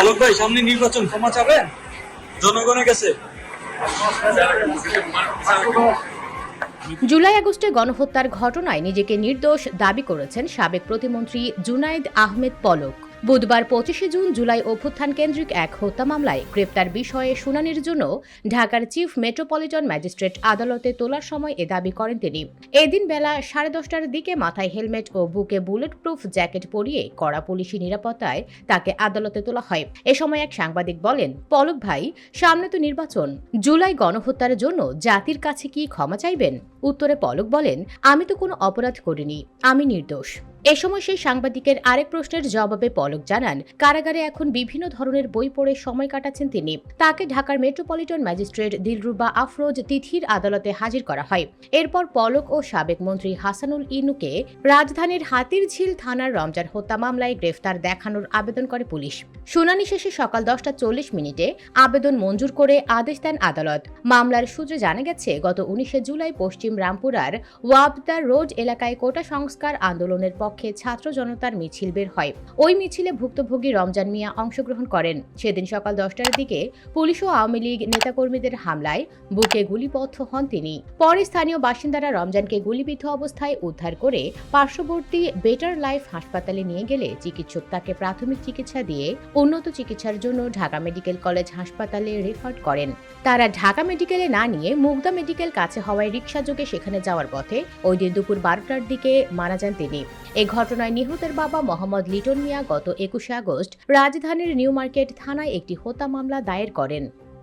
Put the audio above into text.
অলোক ভাই, সামনে নির্বাচন, ক্ষমা চাবেন? জনগণের কাছে। জুলাই আগস্টে গণহত্যার ঘটনায় নিজেকে নির্দোষ দাবি করেছেন সাবেক প্রতিমন্ত্রী জুনাইদ আহমেদ পলক। বুধবার পঁচিশে জুন জুলাই অভ্যুত্থান কেন্দ্রিক এক হত্যা মামলায় গ্রেপ্তার বিষয়ে শুনানির জন্য ঢাকার চিফ মেট্রোপলিটন ম্যাজিস্ট্রেট আদালতে তোলার সময় এ দাবি করেন তিনি। এদিন বেলা সাড়ে দশটার দিকে মাথায় হেলমেট ও বুকে বুলেট প্রুফ জ্যাকেট পরিয়ে কড়া পুলিশি নিরাপত্তায় তাকে আদালতে তোলা হয়। এ সময় এক সাংবাদিক বলেন, পলক ভাই, সামনে তো নির্বাচন। জুলাই গণহত্যার জন্য জাতির কাছে কি ক্ষমা চাইবেন? উত্তরে পলক বলেন, আমি তো কোনো অপরাধ করিনি। আমি নির্দোষ। এ সময় সেই সাংবাদিকের আরেক প্রশ্নের জবাবে পলক জানান, কারাগারে এখন বিভিন্ন ধরনের বই পড়ে সময় কাটাচ্ছেন তিনি। তাকে ঢাকার মেট্রোপলিটন ম্যাজিস্ট্রেট দিলরুবা আফরোজ তিথির আদালতে হাজির করা হয়। এরপর পলক ও সাবেক মন্ত্রী হাসানুল ইনুকে রাজধানীর হাতিরঝিল থানার রমজান হত্যা মামলায় গ্রেফতার দেখানোর আবেদন করে পুলিশ। শুনানি শেষে সকাল দশটা চল্লিশ মিনিটে আবেদন মঞ্জুর করে আদেশ দেন আদালত। মামলার সূত্রে জানা গেছে, গত উনিশে জুলাই পশ্চিম রামপুরার ওয়াবদা রোড এলাকায় কোটা সংস্কার আন্দোলনের পক্ষে ছাত্র জনতার মিছিল বের হয়। ওই মিছিলে ভুক্তভোগী রমজান মিয়া অংশগ্রহণ করেন। সেদিন সকাল দশটার দিকে পুলিশ ও আওয়ামী লীগ নেতাকর্মীদের হামলায় বুকে গুলিবদ্ধ হন তিনি। পরে স্থানীয় বাসিন্দারা রমজানকে গুলিবিদ্ধ অবস্থায় উদ্ধার করে পার্শ্ববর্তী বেটার লাইফ হাসপাতালে নিয়ে গেলে চিকিৎসক তাকে প্রাথমিক চিকিৎসা দিয়ে উন্নত চিকিৎসার জন্য ঢাকা মেডিকেল কলেজ হাসপাতালে রেফার করেন। তারা ঢাকা মেডিকেলে না নিয়ে মুগদা মেডিকেল কাছে হওয়ায় রিক্সাযোগে সেখানে যাওয়ার পথে ওই দিন দুপুর বারোটার দিকে মারা যান তিনি। এ ঘটনায় নিহতের বাবা মোহাম্মদ লিটন মিয়া গত একুশে আগস্ট রাজধানীর নিউ মার্কেট থানায় একটি হত্যা মামলা দায়ের করেন।